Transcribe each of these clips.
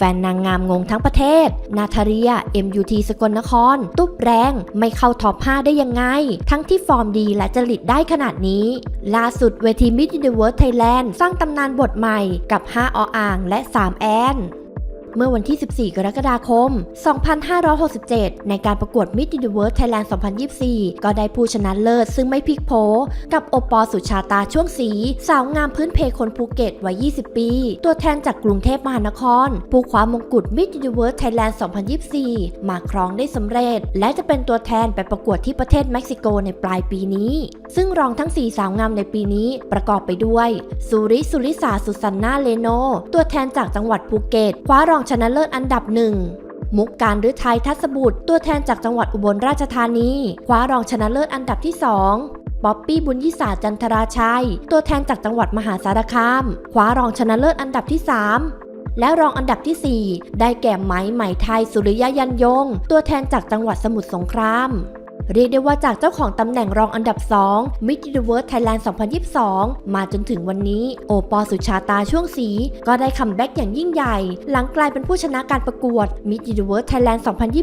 แฟนนางงามงงทั้งประเทศ นาทาเรีย MUT สกลนคร ตุ๊บแรง ไม่เข้าท็อป 5 ได้ยังไง ทั้งที่ฟอร์มดีและจริตได้ขนาดนี้ ล่าสุดเวที Miss Universe ไทยแลนด์สร้างตำนานบทใหม่กับ 5 ออ่าง และ 3 แอน เมื่อวันที่ 14 กรกฎาคม 2567 ในการประกวด Miss Universe Thailand 2024 ก็ได้ผู้ชนะเลิศซึ่งไม่พลิกโผกับโอปอสุชาตาช่วงสี สาวงามพื้นเพคนภูเก็ตวัย 20 ปี ตัวแทนจากกรุงเทพมหานคร ผู้คว้ามงกุฎ Miss Universe Thailand 2024 มาครองได้สำเร็จ และจะเป็นตัวแทนไปประกวดที่ประเทศเม็กซิโกในปลายปีนี้ ซึ่งรองทั้ง 4 สาวงามในปีนี้ประกอบไปด้วยสุริสุริสาสุสันนาเลโน ตัวแทนจากจังหวัดภูเก็ตคว้ารองชนะเลิศอันดับหนึ่งมุกการฤทัยทัศบุตร ตัวแทนจากจังหวัดอุบลราชธานีคว้ารองชนะเลิศอันดับที่ 2 ป๊อปปี้บุญยิสาจันทราชัย ตัวแทนจากจังหวัดมหาสารคามคว้ารองชนะเลิศอันดับที่ 3 และรองอันดับทีสี่4 ได้แก่ไหมไหมไทยสุริยยันยง ตัวแทนจากจังหวัดสมุทรสงคราม เรียกได้ว่าจากเจ้าของตำแหน่งรองอันดับ 2 Miss Universe Thailand 2022 มาจนถึงวันนี้ โอปอสุชาตาช่วงสี ก็ได้คัมแบ็กอย่างยิ่งใหญ่ หลังกลายเป็นผู้ชนะการประกวด Miss Universe Thailand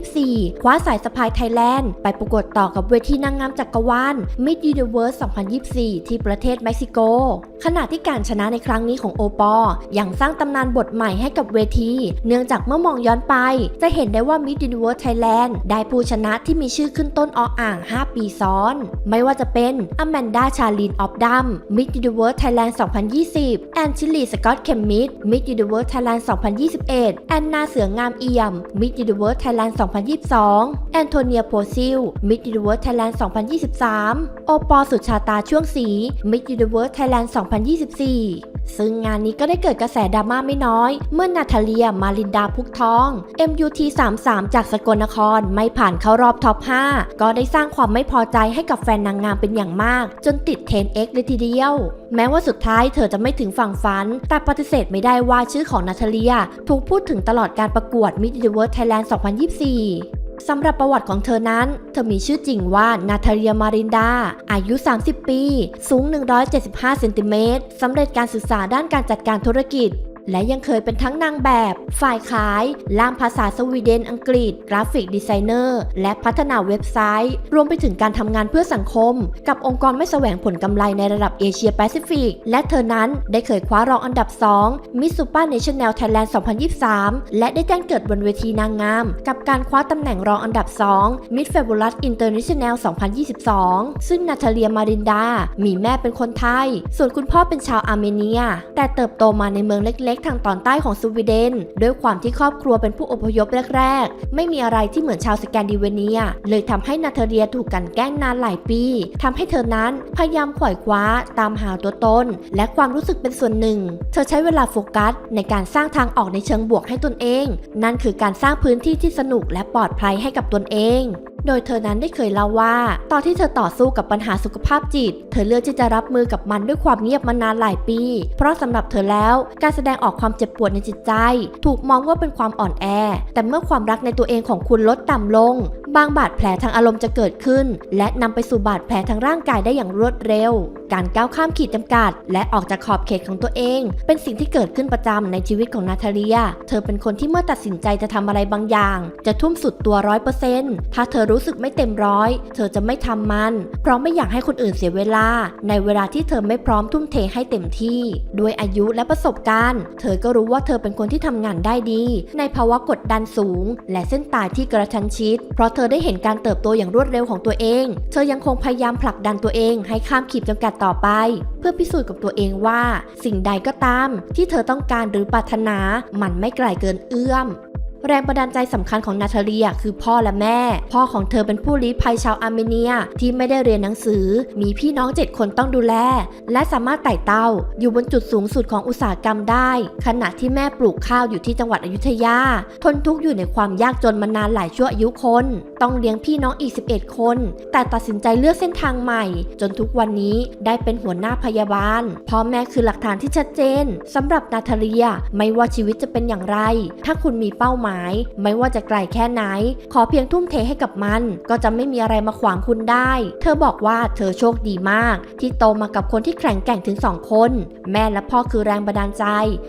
2024 คว้าสายสะพายไทยแลนด์ไปประกวดต่อกับเวทีนางงามจักรวาล Miss Universe 2024 ที่ประเทศเม็กซิโก ขณะที่การชนะในครั้งนี้ของโอปอยังสร้างตำนานบทใหม่ให้กับเวที เนื่องจากเมื่อมองย้อนไป จะเห็นได้ว่า Miss Universe Thailand ได้ผู้ชนะที่มีชื่อขึ้นต้นอออ่าง 5 ปีซ้อน ไม่ว่าจะเป็นอแมนดาชาลินออฟดัม Miss Universe Thailand 2020 แอนชิลีสกอตเคมมิด Miss Universe Thailand 2021 แอนนาเสืองามเอี่ยม Miss Universe Thailand 2022 แอนโทเนียโพซิล Miss Universe Thailand 2023 โอปอสุชาตาช่วงสี Miss Universe Thailand 2024ซึ่งงานนี้ก็ได้เกิดกระแสดราม่าไม่น้อย เมื่อนาทาเลีย มาลินดาพุกทอง MUT 33จากสกลนครไม่ผ่านเข้ารอบท็อป 5 ก็ได้สร้างความไม่พอใจให้กับแฟนนางงามเป็นอย่างมาก จนติดเทรน X เลยทีเดียว แม้ว่าสุดท้ายเธอจะไม่ถึงฝั่งฝัน แต่ปฏิเสธไม่ได้ว่าชื่อของนาทาเลีย ถูกพูดถึงตลอดการประกวด Miss Universe Thailand 2024สำหรับประวัติของเธอนั้น เธอมีชื่อจริงว่านาทาเลียมารินดา อายุ 30 ปี สูง 175 เซนติเมตร สำเร็จการศึกษาด้านการจัดการธุรกิจ และยังเคยเป็นทั้งนางแบบ ฝ่ายขาย ล่ามภาษาสวีเดนอังกฤษ กราฟิกดีไซเนอร์ และพัฒนาเว็บไซต์ รวมไปถึงการทำงานเพื่อสังคม กับองค์กรไม่แสวงผลกำไรในระดับเอเชียแปซิฟิก และเธอนั้นได้เคยคว้ารองอันดับ 2 Miss Super National Thailand 2023 และได้แจ้งเกิดบนเวทีนางงาม กับการคว้าตำแหน่งรองอันดับ 2 Miss Fabulous International 2022 ซึ่งนาทาเลียมารินดา มีแม่เป็นคนไทย ส่วนคุณพ่อเป็นชาวอาร์เมเนีย แต่เติบโตมาในเมืองเล็กๆ ทางตอนใต้ของสวีเดนด้วยความที่ครอบครัวเป็นผู้อพยพแรกๆ ไม่มีอะไรที่เหมือนชาวสแกนดิเวเนีย เลยทำให้นาทาเลียถูกกันแกล้งนานหลายปีทำให้เธอนั้นพยายามขวอยคว้าตามหาตัวตน และความรู้สึกเป็นส่วนหนึ่ง เธอใช้เวลาโฟกัส ในการสร้างทางออกในเชิงบวกให้ตนเอง นั่นคือการสร้างพื้นที่ที่สนุกและปลอดภัยให้กับตนเอง โดยเธอนั้นได้เคยเล่าว่า ตอนที่เธอต่อสู้กับปัญหาสุขภาพจิต เธอเลือกที่จะรับมือกับมันด้วยความเงียบมานานหลายปี เพราะสำหรับเธอแล้ว การแสดงออกความเจ็บปวดในจิตใจ ถูกมองว่าเป็นความอ่อนแอ แต่เมื่อความรักในตัวเองของคุณลดต่ำลง บางบาดแผลทางอารมณ์จะเกิดขึ้น และนำไปสู่บาดแผลทางร่างกายได้อย่างรวดเร็ว การก้าวข้ามขีดจำกัด และออกจากขอบเขตของตัวเอง เป็นสิ่งที่เกิดขึ้นประจำในชีวิตของนาทาเลีย เธอเป็นคนที่เมื่อตัดสินใจจะทำอะไรบางอย่าง จะทุ่มสุดตัวร้อยเปอร์เซ็นต์ถ้าเธอรู้สึกไม่เต็มร้อย เธอจะไม่ทำมัน เพราะไม่อยากให้คนอื่นเสียเวลา ในเวลาที่เธอไม่พร้อมทุ่มเทให้เต็มที่ ด้วยอายุและประสบการณ์ เธอก็รู้ว่าเธอเป็นคนที่ทำงานได้ดี ในภาวะกดดันสูง และเส้นตายที่กระชั้นชิด เพราะเธออได้เห็นการเติบโตอย่างรวดเร็วของตัวเอง เธอยังคงพยายามผลักดันตัวเองให้ข้ามขีดจำกัดต่อไป เพื่อพิสูจน์กับตัวเองว่า สิ่งใดก็ตาม ที่เธอต้องการหรือปรารถนา มันไม่ไกลเกินเอื้อม แรงบันดาลใจสำคัญของนาทาเลีย คือพ่อและแม่ พ่อของเธอเป็นผู้ลี้ภัยชาวอาร์เมเนียที่ไม่ได้เรียนหนังสือ มีพี่น้องเจ็ดคนต้องดูแล และสามารถไต่เต้า อยู่บนจุดสูงสุดของอุตสาหกรรมได้ ขณะที่แม่ปลูกข้าวอยู่ที่จังหวัดอยุธยา ทนทุกข์อยู่ในความยากจนมานานหลายชั่วอายุคน ต้องเลี้ยงพี่น้องอีก 11 คน แต่ตัดสินใจเลือกเส้นทางใหม่ จนทุกวันนี้ได้เป็นหัวหน้าพยาบาล พ่อแม่คือหลักฐานที่ชัดเจนสำหรับนาทาเลีย ไม่ว่าชีวิตจะเป็นอย่างไร ถ้าคุณมีเป้าหมายาย ไม่ว่าจะไกลแค่ไหน ขอเพียงทุ่มเทให้กับมัน ก็จะไม่มีอะไรมาขวางคุณได้ เธอบอกว่าเธอโชคดีมาก ที่โตมากับคนที่แข็งแกร่งถึงสองคน แม่และพ่อคือแรงบันดาลใจ